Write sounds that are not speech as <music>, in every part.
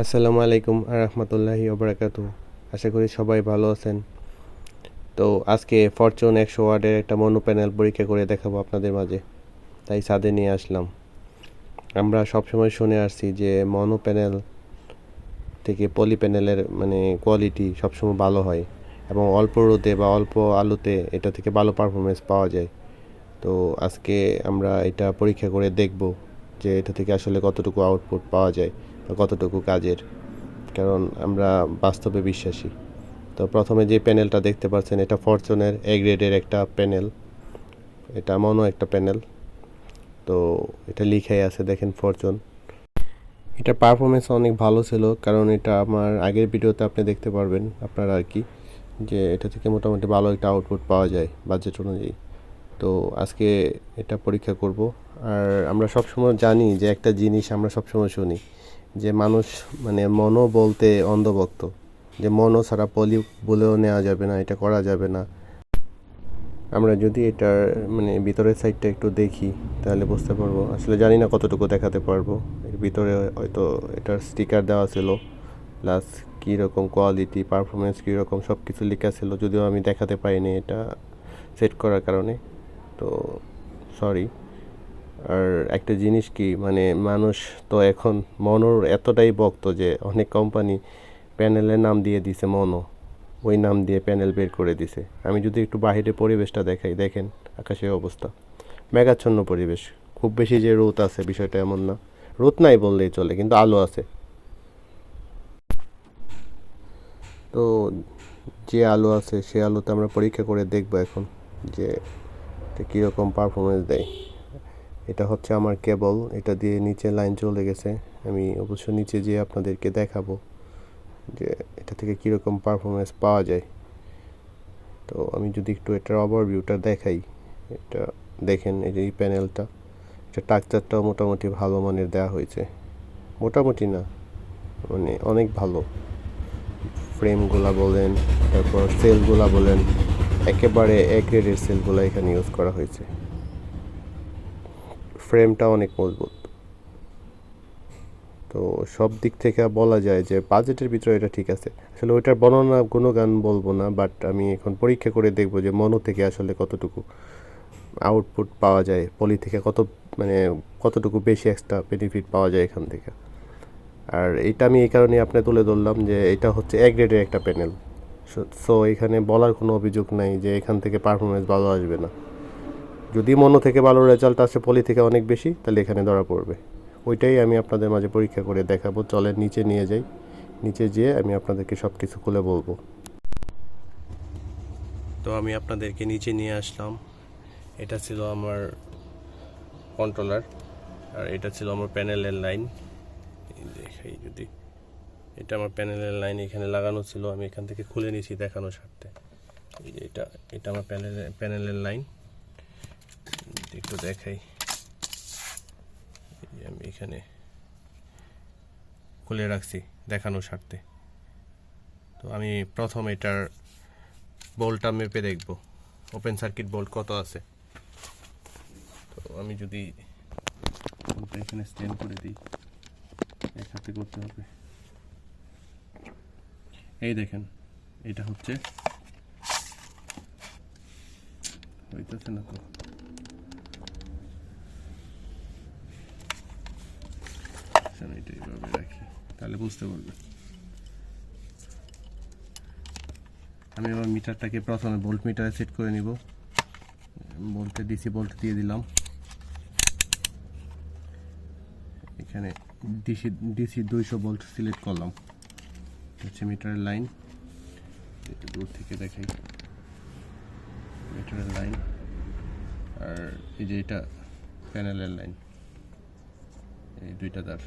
আসসালামু আলাইকুম রহমতুল্লাহি ওবরাকাতু আশা করি সবাই ভালো আছেন। তো আজকে ফরচুন একশো ওয়ার্ডের একটা মনো প্যানেল পরীক্ষা করে দেখাবো আপনাদের মাঝে। তাই ছাদে নিয়ে আসলাম। আমরা সবসময় শুনে আসছি যে মনো প্যানেল থেকে পলি প্যানেলের মানে কোয়ালিটি সবসময় ভালো হয় এবং অল্প রোদে বা অল্প আলোতে এটা থেকে ভালো পারফরমেন্স পাওয়া যায়। তো আজকে আমরা এটা পরীক্ষা করে দেখব যে এটা থেকে আসলে কতটুকু আউটপুট পাওয়া যায়। কতটুকু কাজের? কারণ আমরা বাস্তবে বিশ্বাসী। তো প্রথমে যে প্যানেলটা দেখতে পাচ্ছেন, এটা ফরচুনের এ গ্রেডের একটা প্যানেল। এটা মনো একটা প্যানেল। তো এটা লিখাই আছে, দেখেন ফরচুন। এটা পারফরমেন্স অনেক ভালো ছিল, কারণ এটা আমার আগের ভিডিওতে আপনি দেখতে পারবেন আপনারা আর কি, যে এটা থেকে মোটামুটি ভালো একটা আউটপুট পাওয়া যায় বাজেট অনুযায়ী। তো আজকে এটা পরীক্ষা করব। আর আমরা সবসময় জানি যে একটা জিনিস আমরা সবসময় শুনি, যে মানুষ মানে মনো বলতে অন্ধভক্ত, যে মনো ছাড়া পলি বলেও নেওয়া যাবে না, এটা করা যাবে না। আমরা যদি এটার মানে ভিতরের সাইডটা একটু দেখি, তাহলে বুঝতে পারব। আসলে জানি না কতটুকু দেখাতে পারব। এর ভিতরে হয়তো এটার স্টিকার দেওয়া ছিল প্লাস কীরকম কোয়ালিটি পারফরমেন্স কীরকম সব কিছু লেখা ছিল, যদিও আমি দেখাতে পারিনি এটা সেট করার কারণে। তো সরি আর একটা জিনিস কি মানে মানুষ তো এখন মনোর এতটাই ভক্ত যে অনেক কোম্পানি প্যানেলের নাম দিয়ে দিছে মনো। ওই নাম দিয়ে প্যানেল বের করে দিছে। আমি যদি একটু বাইরে পরিবেশটা দেখাই, দেখেন আকাশের অবস্থা। মেঘাচ্ছন্ন পরিবেশ। খুব বেশি যে রোদ আছে, বিষয়টা এমন না। রোদ নাই বললেই চলে, কিন্তু আলো আছে। তো যে আলো আছে, সে আলোতে আমরা পরীক্ষা করে দেখব এখন যে কীরকম পারফরমেন্স দেয়। এটা হচ্ছে আমার কেবল, এটা দিয়ে নিচে লাইন চলে গেছে। আমি অবশ্য নিচে যেয়ে আপনাদেরকে দেখাবো যে এটা থেকে কীরকম পারফরমেন্স পাওয়া যায়। তো আমি যদি একটু এটার ওভারভিউটা দেখাই, এটা দেখেন এই যে এই প্যানেলটা এটা টাকচারটাও মোটামুটি ভালো মানের দেওয়া হয়েছে। মোটামুটি না মানে অনেক ভালো। ফ্রেমগুলা বলেন, তারপর সেলগুলা বলেন, একেবারে এক গ্রেডের সেলগুলো এখানে ইউজ করা হয়েছে। ফ্রেমটা অনেক মজবুত। তো সব দিক থেকে বলা যায় যে বাজেটের ভিতরে এটা ঠিক আছে। আসলে ওইটার বর্ণনা কোনো গান বলব না বাট আমি এখন পরীক্ষা করে দেখব যে মনো থেকে আসলে কতটুকু আউটপুট পাওয়া যায় পলি থেকে কত মানে কতটুকু বেশি এক্সট্রা বেনিফিট পাওয়া যায় এখান থেকে। আর এটা আমি এই কারণে আপনি তুলে ধরলাম যে এটা হচ্ছে এক গ্রেডের একটা প্যানেল সো এখানে বলার কোনো অভিযোগ নাই যে এখান থেকে পারফরমেন্স ভালো আসবে না। যদি মনো থেকে ভালো রেজাল্ট আসে পলি থেকে অনেক বেশি, তাহলে এখানে ধরা পড়বে। ওইটাই আমি আপনাদের মাঝে পরীক্ষা করে দেখাবো। চলের নিচে নিয়ে যাই। নিচে যেয়ে আমি আপনাদেরকে সব কিছু খুলে বলব। তো আমি আপনাদেরকে নিচে নিয়ে আসলাম। এটা ছিল আমার কন্ট্রোলার আর এটা ছিল আমার প্যানেলের লাইন দেখাই যদি এটা আমার প্যানেলের লাইন এখানে লাগানো ছিল, আমি এখান থেকে খুলে নিয়েছি দেখানোর স্বার্থে এটা এটা আমার প্যানেলের প্যানেলের লাইন একটু দেখাই। আমি এখানে খুলে রাখছি দেখানোর স্বার্থে তো আমি প্রথম এটার বোল্টটা মেপে দেখব। ওপেন সার্কিট বোল্ট কত আছে? তো আমি যদি এখানে স্ট্যান্ড করে দিই, এক হাতে করতে হবে। এই দেখেন, এটা হচ্ছে, হইতেছে না তো আচ্ছা, আমি এটা এইভাবে রাখি তাহলে বুঝতে পারবে আমি আমার মিটারটাকে প্রথমে ভোল্ট মিটারে সেট করে নিব বলতে ডিসি ভোল্ট দিয়ে দিলাম এখানে ডিসি ডিসি দুইশো ভোল্ট সিলেক্ট করলাম হচ্ছে মিটারের লাইন একটু দূর থেকে দেখাই মিটারের লাইন আর এই যে এটা প্যানেলের লাইন এই দুইটা তার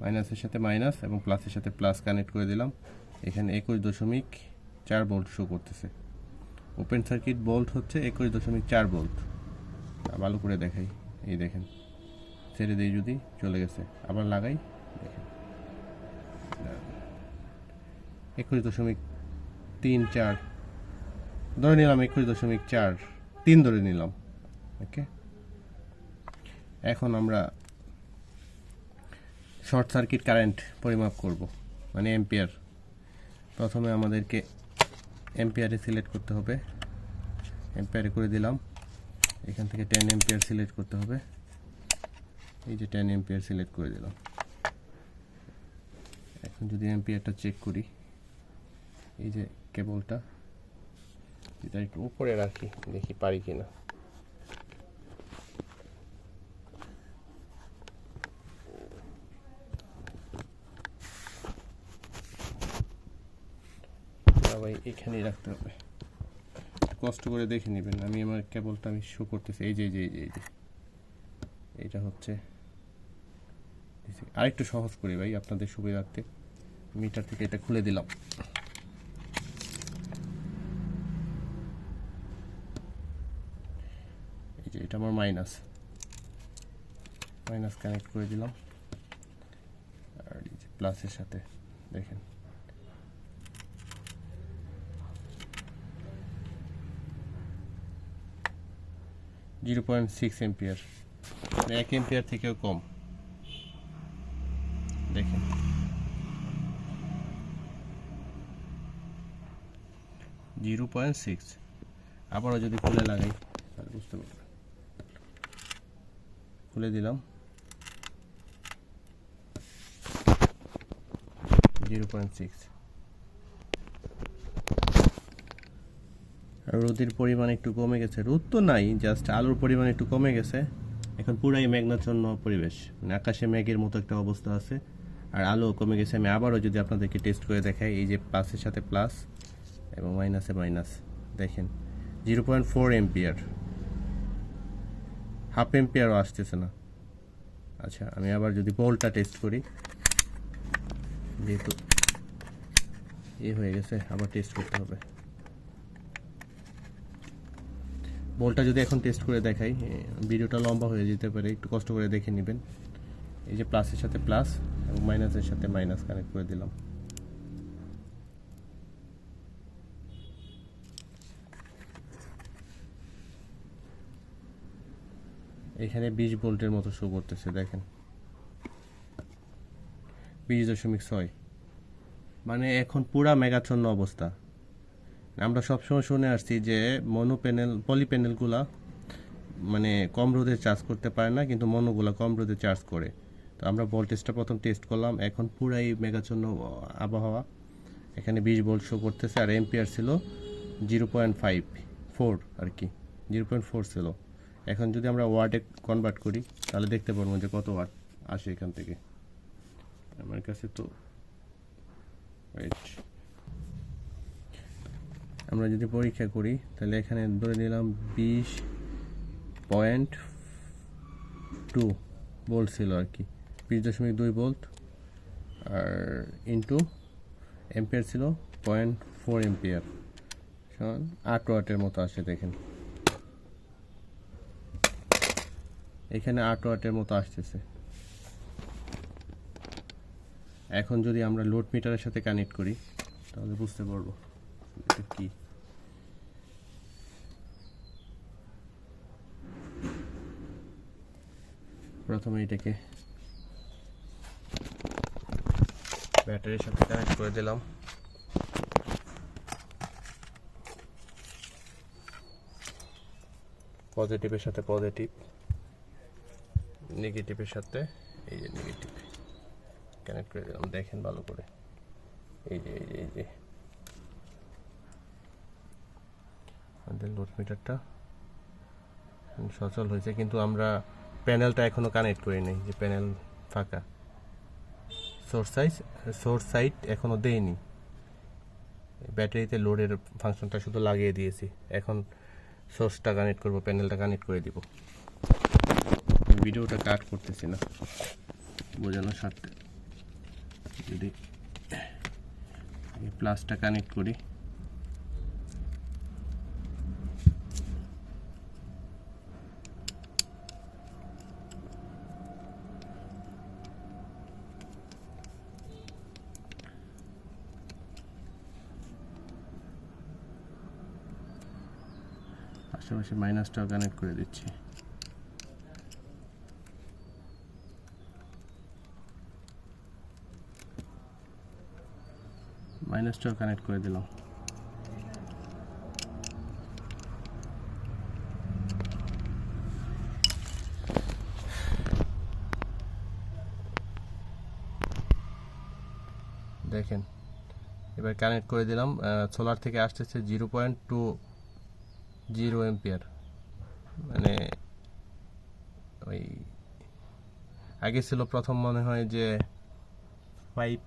মাইনাসের সাথে মাইনাস এবং প্লাসের সাথে প্লাস কানেক্ট করে দিলাম। এখানে একুশ দশমিক চার ভোল্ট শো করতেছে। ওপেন সার্কিট ভোল্ট হচ্ছে একুশ দশমিক চার ভোল্ট ভালো করে দেখাই। এই দেখেন, ছেড়ে দিই যদি, চলে গেছে। আবার লাগাই, দেখেন। একুশ দশমিক তিন চার। ধরে নিলাম একুশ দশমিক চার, তিন ধরে নিলাম। ওকে এখন আমরা শর্ট সার্কিট কারেন্ট পরিমাপ করব মানে এম্পিয়ার প্রথমে আমাদেরকে এম্পিয়ারে সিলেক্ট করতে হবে। এম্পিয়ারে করে দিলাম। এখান থেকে টেন এম্পিয়ার সিলেক্ট করতে হবে। এই যে টেন এম্পিয়ার সিলেক্ট করে দিলাম। এখন যদি এম্পিয়ারটা চেক করি, এই যে কেবলটা এটা একটু উপরে রাখি, দেখি পারি কিনা না ভাই এখানেই রাখতে হবে। কষ্ট করে দেখে নেবেন। আমি আমার কেবলটা আমি শো করতেছি। এই যে এই যে এই যে এই যে। এইটা হচ্ছে আরেকটু সহজ করে ভাই আপনাদের সুবিধার্থে। মিটার থেকে এটা খুলে দিলাম। এই যে, এটা আমার মাইনাস মাইনাস কানেক্ট করে দিলাম। আর এই যে প্লাসের সাথে দেখেন। জিরো পয়েন্ট সিক্স এম্পিয়ার এক এম্পিয়ার থেকেও কম। দেখেন। Zero point six. আবারও যদি খুলে লাগাই, তাহলে বুঝতে পারবেন। খুলে দিলাম। Zero point six. রোদের পরিমাণ একটু কমে গেছে। রোদ তো নাই জাস্ট আলোর পরিমাণ একটু কমে গেছে। এখন পুরাই মেঘনাচ্ছন্ন পরিবেশ মানে আকাশে মেঘের মতো একটা অবস্থা আছে, আর আলো কমে গেছে। আমি আবারও যদি আপনাদেরকে টেস্ট করে দেখাই, এই যে প্লাসের সাথে প্লাস এবং মাইনাসে মাইনাস দেখেন zero point four ampere half এম্পিয়ারও আসতেছে না। আচ্ছা আমি আবার যদি বলটা টেস্ট করি, যেহেতু এ হয়ে গেছে, আবার টেস্ট করতে হবে। বলটা যদি এখন টেস্ট করে দেখাই ভিডিওটা লম্বা হয়ে যেতে পারে, একটু কষ্ট করে দেখে নেবেন। এই যে প্লাসের সাথে প্লাস এবং মাইনাসের সাথে মাইনাস কানেক্ট করে দিলাম। এখানে বিশ ভোল্টের মতো শো করতেছে, দেখেন। বিশ দশমিক ছয়। মানে এখন পুরা মেগাচ্ছন্ন অবস্থা। আমরা সবসময় শুনে আসছি যে মনো প্যানেল পলি প্যানেলগুলা মানে কম রোদে চার্জ করতে পারে না, কিন্তু মনোগুলা কম রোদে চার্জ করে। তো আমরা ভোল্টেজটা প্রথম টেস্ট করলাম, এখন পুরাই মেঘাচ্ছন্ন আবহাওয়া। এখানে বিশ ভোল্ট শো করতেছে, আর এম্পিয়ার ছিল জিরো পয়েন্ট ফাইভ ফোর আর কি জিরো পয়েন্ট ফোর ছিল। এখন যদি আমরা ওয়ার্ডে কনভার্ট করি, তাহলে দেখতে পারব যে কত ওয়াট আসে এখান থেকে। আমার কাছে তো, wait. আমরা যদি পরীক্ষা করি, তাহলে এখানে ধরে নিলাম বিশ পয়েন্ট টু বোল্ট ছিল আর কি। বিশ দশমিক দুই বোল্ট, আর ইন্টু এম্পিয়ার ছিল পয়েন্ট ফোর এম্পিয়ার সমান আট ওয়াটের মতো আসে, দেখেন। এখানে আট ওয়াটের মতো আসতেছে। এখন যদি আমরা লোড মিটারের সাথে কানেক্ট করি, তাহলে বুঝতে পারব এটা কি। প্রথমে এটাকে ব্যাটারির সাথে কানেক্ট করে দিলাম। পজিটিভের সাথে পজিটিভ নেগেটিভের সাথে এই যে নেগেটিভ কানেক্ট করে দিলাম। দেখেন ভালো করে। এই যে এই যে এই যে। আমাদের লোড মিটারটা সচল হয়েছে, কিন্তু আমরা প্যানেলটা এখনও কানেক্ট করি নাই, যে প্যানেল ফাঁকা। সোর্স সাইজ সোর্স সাইট এখনও দেয়নি ব্যাটারিতে লোডের ফাংশনটা শুধু লাগিয়ে দিয়েছি। এখন সোর্সটা কানেক্ট করব, প্যানেলটা কানেক্ট করে দিব। ভিডিওটা কাট করতেছি না, বোঝানোর স্বার্থে। যদি প্লাসটা কানেক্ট করি। পাশাপাশি মাইনাসটাও কানেক্ট করে দিচ্ছি। মাইনাসটাও কানেক্ট করে দিলাম। দেখেন, এবার কানেক্ট করে দিলাম সোলার থেকে আসতেছে zero point two zero ampere মানে ওই আগে ছিল প্রথম মনে হয় যে ফাইভ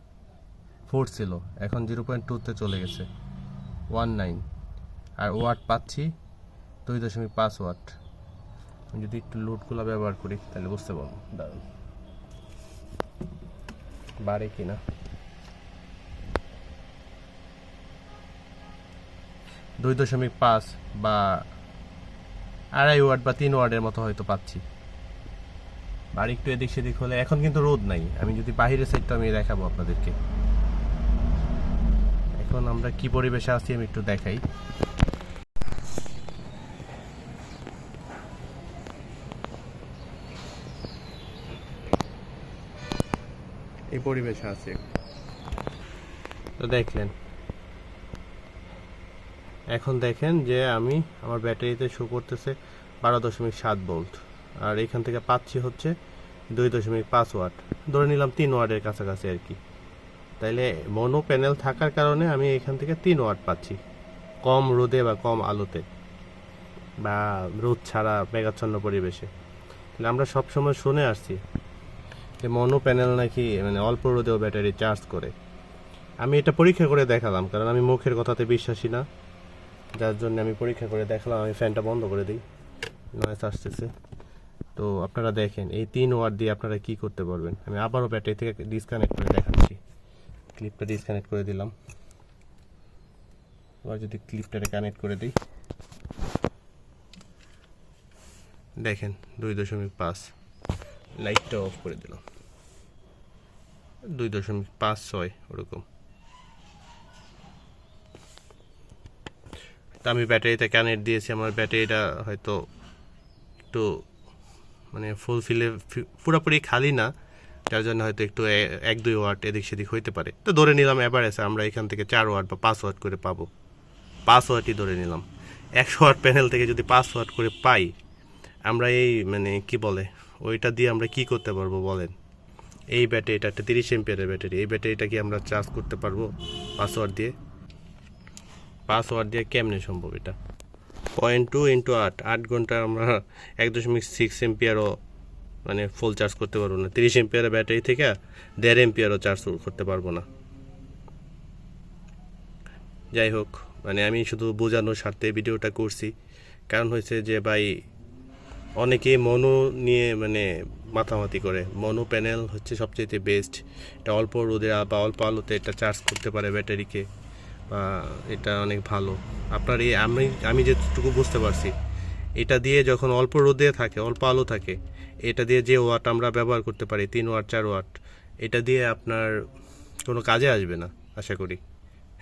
ফোর ছিল, এখন জিরো পয়েন্ট টুতে চলে গেছে ওয়ান নাইন আর ওয়াট পাচ্ছি দুই দশমিক পাঁচ ওয়াট যদি একটু লোডগুলো ব্যবহার করি, তাহলে বুঝতে পারব। দারুণ বাড়ে কিনা? দুই দশমিক পাঁচ বা আড়াই ওয়াট বা তিন ওয়ার্ডের মতো হয়তো পাচ্ছি। আর একটু এদিক সেদিক হলে এখন কিন্তু রোদ নাই। আমি যদি বাহিরের সাইডটা আমি দেখাবো আপনাদেরকে। এখন আমরা কি পরিবেশে আছি আমি একটু দেখাই। এই পরিবেশে আছে। তো দেখলেন এখন দেখেন যে আমি আমার ব্যাটারিতে শো করতেছে বারো দশমিক সাত ভোল্ট। আর এখান থেকে পাচ্ছি হচ্ছে দুই দশমিক পাঁচ ওয়াট। ধরে নিলাম তিন ওয়াটের কাছাকাছি আর কি। তাইলে মনো প্যানেল থাকার কারণে আমি এখান থেকে তিন ওয়াট পাচ্ছি। কম রোদে বা কম আলোতে বা রোদ ছাড়া মেঘাচ্ছন্ন পরিবেশে। তাহলে আমরা সবসময় শুনে আসছি যে মনো প্যানেল নাকি মানে অল্প রোদেও ব্যাটারি চার্জ করে। আমি এটা পরীক্ষা করে দেখালাম, কারণ আমি মুখের কথাতে বিশ্বাসী না। যার জন্য আমি পরীক্ষা করে দেখলাম, আমি ফ্যানটা বন্ধ করে দিই। নয়েস আসতেছে। তো আপনারা দেখেন, এই তিন ওয়াট দিয়ে আপনারা কি করতে পারবেন? আমি আবারও ব্যাটারি থেকে ডিসকানেক্ট করে দেখাচ্ছি। ক্লিপটা ডিসকানেক্ট করে দিলাম। এবার যদি ক্লিপটারে কানেক্ট করে দিই। দেখেন, দুই দশমিক পাঁচ। লাইটটা অফ করে দিলাম। দুই দশমিক পাঁচ, ছয়, ওরকম। তো আমি ব্যাটারিতে কানেক্ট দিয়েছি, আমার ব্যাটারিটা হয়তো একটু মানে ফুল ফিলে পুরোপুরি খালি না, যার জন্য হয়তো একটু এক, দুই ওয়াট এদিক সেদিক হইতে পারে। তো ধরে নিলাম অ্যাভারেজে আমরা এখান থেকে চার ওয়াট বা পাঁচ ওয়াট করে পাবো। পাঁচ ওয়াটই ধরে নিলাম। একশো ওয়াট প্যানেল থেকে যদি পাঁচ ওয়াট করে পাই, আমরা এই মানে কি বলে, ওইটা দিয়ে আমরা কি করতে পারব বলেন? এই ব্যাটারিটা, একটা তিরিশ এমপিয়ারের ব্যাটারি, এই ব্যাটারিটা কি আমরা চার্জ করতে পারব পাঁচ দিয়ে? পাঁচ ওয়াট দিয়ে কেমনে সম্ভব এটা? পয়েন্ট টু ইন্টু আট আট ঘণ্টা আমরা এক দশমিক সিক্স এমপিয়ারও মানে ফুল চার্জ করতে পারব না। তিরিশ এমপিয়ারের ব্যাটারি থেকে দেড় এমপিয়ারও চার্জ করতে পারব না। যাই হোক মানে আমি শুধু বোঝানোর স্বার্থে ভিডিওটা করছি। কারণ হয়েছে যে ভাই, অনেকেই মনো নিয়ে মানে মাথামাতি করে। মনো প্যানেল হচ্ছে সবচেয়ে বেস্ট এটা অল্প রোদে বা অল্প আলোতে এটা চার্জ করতে পারে ব্যাটারিকে। এটা অনেক ভালো। আপনার এই আমি আমি যেটুকু বুঝতে পারছি, এটা দিয়ে যখন অল্প রোদে থাকে, অল্প আলো থাকে, এটা দিয়ে যে ওয়াট আমরা ব্যবহার করতে পারি, তিন ওয়াট, চার ওয়াট, এটা দিয়ে আপনার কোনো কাজে আসবে না, আশা করি।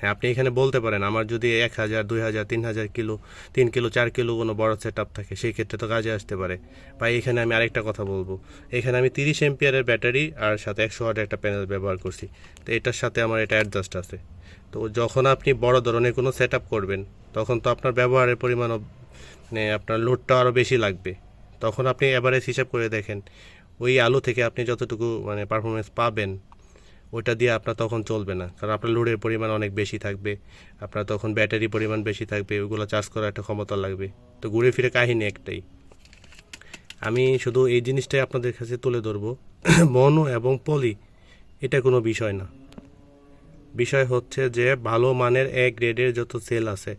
হ্যাঁ আপনি এখানে বলতে পারেন, আমার যদি এক হাজার, দুই হাজার, তিন হাজার কিলো, তিন কিলো, চার কিলো কোনো বড় সেট আপ থাকে, সেই ক্ষেত্রে তো কাজে আসতে পারে। বা এখানে আমি আরেকটা কথা বলব। এখানে আমি তিরিশ এমপিয়ারের ব্যাটারি আর সাথে একশো ওয়াটের একটা প্যানেল ব্যবহার করছি। তো এটার সাথে আমার এটা অ্যাডজাস্ট আছে। তো যখন আপনি বড় ধরনের কোনো সেট করবেন, তখন তো আপনার ব্যবহারের পরিমাণও মানে আপনার লোডটা আরও বেশি লাগবে। তখন আপনি অ্যাভারেজ হিসাব করে দেখেন, ওই আলো থেকে আপনি যতটুকু মানে পারফরমেন্স পাবেন ওইটা দিয়ে আপনার তখন চলবে না। কারণ আপনার লোডের পরিমাণ অনেক বেশি থাকবে। আপনার তখন ব্যাটারি পরিমাণ বেশি থাকবে। ওইগুলো চার্জ করার একটা ক্ষমতা লাগবে। তো ঘুরে ফিরে কাহিনী একটাই। আমি শুধু এই জিনিসটাই আপনাদের কাছে তুলে ধরবো। <clears throat> মনো এবং পলি, এটা কোনো বিষয় না। বিষয় হচ্ছে যে ভালো মানের এ গ্রেডের যত সেল আছে,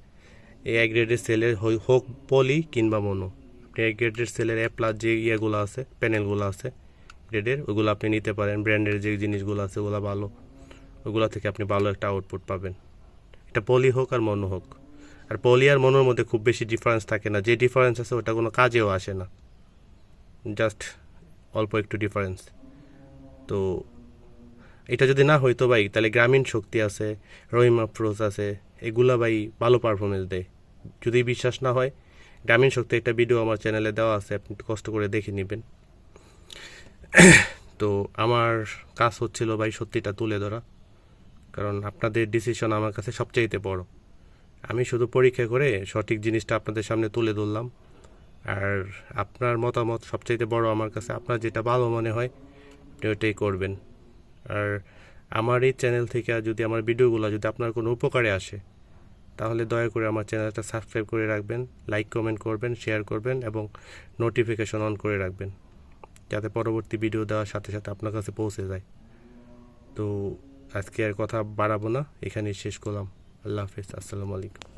এই এ গ্রেডের সেলের হোক পলি কিংবা মনো। আপনি এ গ্রেডের সেলের এ প্লাস যে ইয়েগুলো আছে প্যানেলগুলো আছে গ্রেডের ওগুলো আপনি নিতে পারেন। ব্র্যান্ডের যে জিনিসগুলো আছে, ওগুলো ভালো। ওগুলো থেকে আপনি ভালো একটা আউটপুট পাবেন। এটা পলি হোক আর মনো হোক। আর পলি আর মনোর মধ্যে খুব বেশি ডিফারেন্স থাকে না। যে ডিফারেন্স আছে, ওটা কোনো কাজেও আসে না। জাস্ট অল্প একটু ডিফারেন্স তো এটা যদি না হইতো ভাই, তাহলে গ্রামীণ শক্তি আছে, রহিম আফরোজ আছে, এগুলা ভাই ভালো পারফরমেন্স দেয়। যদি বিশ্বাস না হয়, গ্রামীণ শক্তি একটা ভিডিও আমার চ্যানেলে দেওয়া আছে, আপনি কষ্ট করে দেখে নেবেন। <coughs> তো আমার কাজ হচ্ছিল ভাই সত্যিটা তুলে ধরা। কারণ আপনাদের ডিসিশন আমার কাছে সবচাইতে বড়। আমি শুধু পরীক্ষা করে সঠিক জিনিসটা আপনাদের সামনে তুলে ধরলাম। আর আপনার মতামত সবচাইতে বড় আমার কাছে, আপনার যেটা ভালো মনে হয়, আপনি ওইটাই করবেন। আর আমার এই চ্যানেল থেকে যদি আমার ভিডিওগুলো যদি আপনার কোনো উপকারে আসে, তাহলে দয়া করে আমার চ্যানেলটা সাবস্ক্রাইব করে রাখবেন লাইক কমেন্ট করবেন শেয়ার করবেন এবং নোটিফিকেশন অন করে রাখবেন। যাতে পরবর্তী ভিডিও দেওয়ার সাথে সাথে আপনার কাছে পৌঁছে যায়। তো আজকে আর কথা বাড়াবো না, এখানেই শেষ করলাম। আল্লাহ হাফিজ, আসসালামু আলাইকুম।